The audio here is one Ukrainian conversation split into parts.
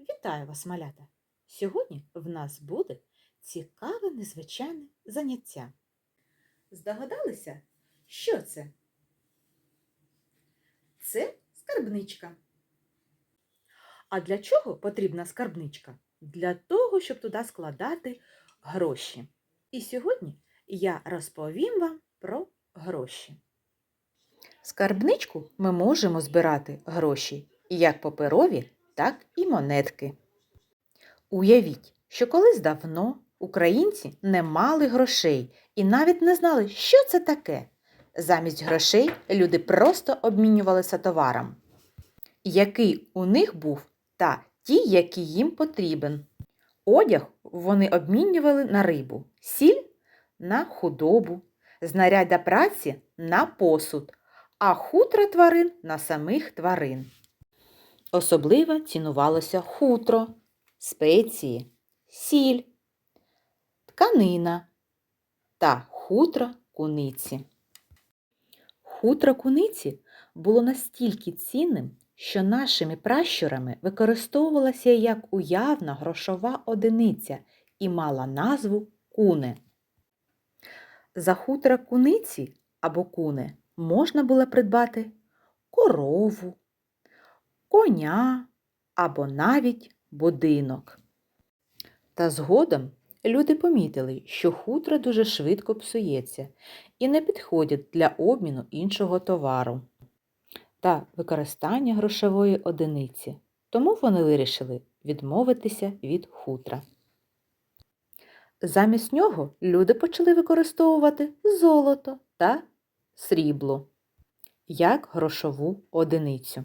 Вітаю вас, малята! Сьогодні в нас буде цікаве незвичайне заняття. Здогадалися, що це? Це скарбничка. А для чого потрібна скарбничка? Для того, щоб туди складати гроші. І сьогодні я розповім вам про гроші. Скарбничку ми можемо збирати гроші як паперові, так і монетки. Уявіть, що колись давно українці не мали грошей і навіть не знали, що це таке. Замість грошей люди просто обмінювалися товаром, який у них був, та ті, які їм потрібен. Одяг вони обмінювали на рибу, сіль на худобу, знаряддя праці на посуд, а хутро тварин на самих тварин. Особливо цінувалося хутро, спеції, сіль, тканина та хутро куниці. Хутро куниці було настільки цінним, що нашими пращурами використовувалася як уявна грошова одиниця і мала назву куне. За хутро куниці або куне можна було придбати корову, коня або навіть будинок. Та згодом люди помітили, що хутро дуже швидко псується і не підходять для обміну іншого товару та використання грошової одиниці, тому вони вирішили відмовитися від хутра. Замість нього люди почали використовувати золото та срібло як грошову одиницю.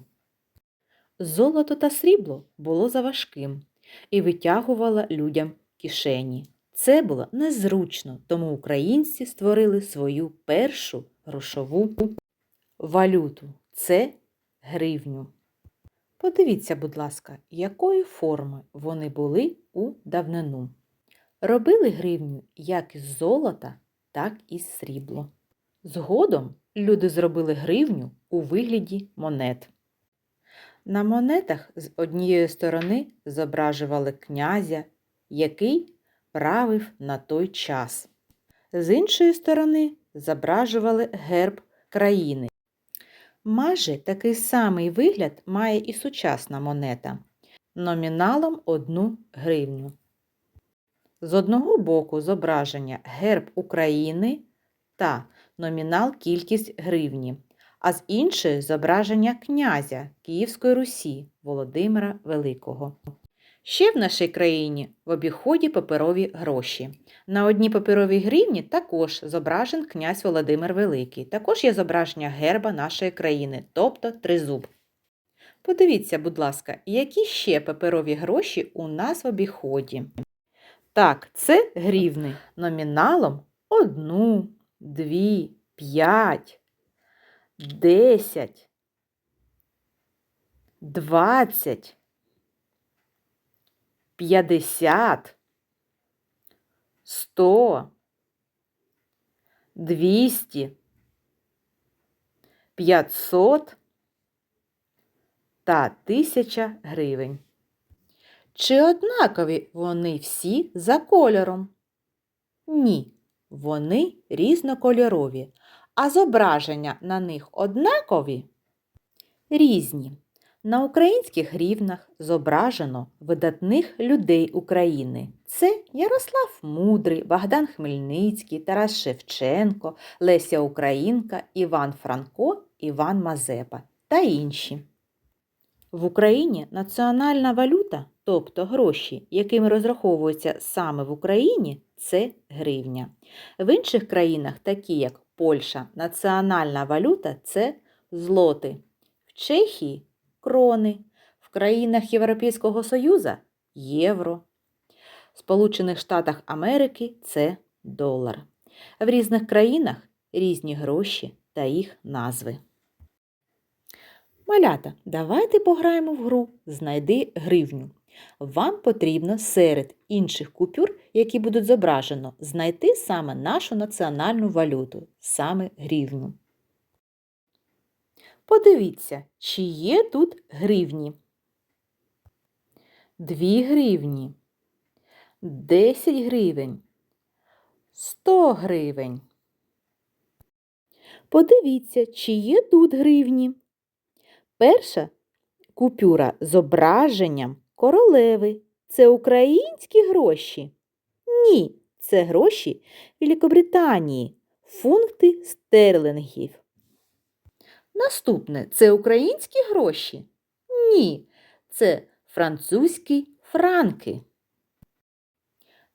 Золото та срібло було заважким і витягувало людям кишені. Це було незручно, тому українці створили свою першу грошову валюту це гривню. Подивіться, будь ласка, якої форми вони були у давнину. Робили гривню як із золота, так і з срібла. Згодом люди зробили гривню у вигляді монет. На монетах з однієї сторони зображували князя, який правив на той час. З іншої сторони зображували герб країни. Майже такий самий вигляд має і сучасна монета номіналом 1 гривню. З одного боку зображення герб України та номінал кількість гривні, а з іншої зображення князя Київської Русі Володимира Великого. Ще в нашій країні в обіході паперові гроші. На одній паперовій гривні також зображен князь Володимир Великий. Також є зображення герба нашої країни, тобто тризуб. Подивіться, будь ласка, які ще паперові гроші у нас в обіході. Так, це гривни номіналом 1, 2, 5, 10, 20, 50, 100, 200, 500 та 1000 гривень. Чи однакові вони всі за кольором? Ні, вони різнокольорові, а зображення на них однакові? Різні. На українських гривнах зображено видатних людей України. Це Ярослав Мудрий, Богдан Хмельницький, Тарас Шевченко, Леся Українка, Іван Франко, Іван Мазепа та інші. В Україні національна валюта, тобто гроші, якими розраховуються саме в Україні, це гривня. В інших країнах, такі як Польща, національна валюта це злоти. В Чехії крони, в країнах Європейського Союзу євро. В Сполучених Штатах Америки це долар. В різних країнах різні гроші та їх назви. Малята, давайте пограємо в гру Знайди гривню. Вам потрібно серед інших купюр, які будуть зображено, знайти саме нашу національну валюту, саме гривню. Подивіться, чи є тут гривні. 2 гривні, 10 гривень, 100 гривень. Подивіться, чи є тут гривні. Перша купюра з зображенням королеви. Це українські гроші? Ні, це гроші Великобританії, функти стерлингів. Наступне це українські гроші? Ні, це французькі франки.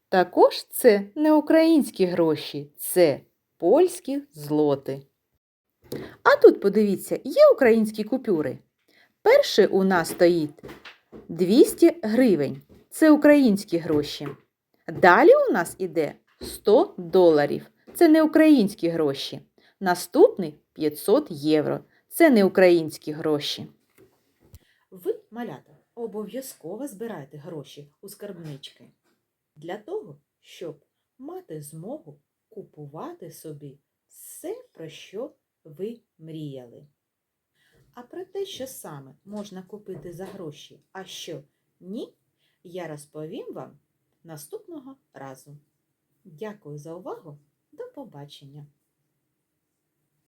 Також це не українські гроші, це польські злоти. А тут подивіться, є українські купюри. Перший у нас стоїть 200 гривень. Це українські гроші. Далі у нас іде 100 доларів. Це не українські гроші. Наступний 500 євро. Це не українські гроші. Ви, малята, обов'язково збирайте гроші у скарбнички для того, щоб мати змогу купувати собі все, про що ви мріяли. А про те, що саме можна купити за гроші, а що ні, я розповім вам наступного разу. Дякую за увагу. До побачення!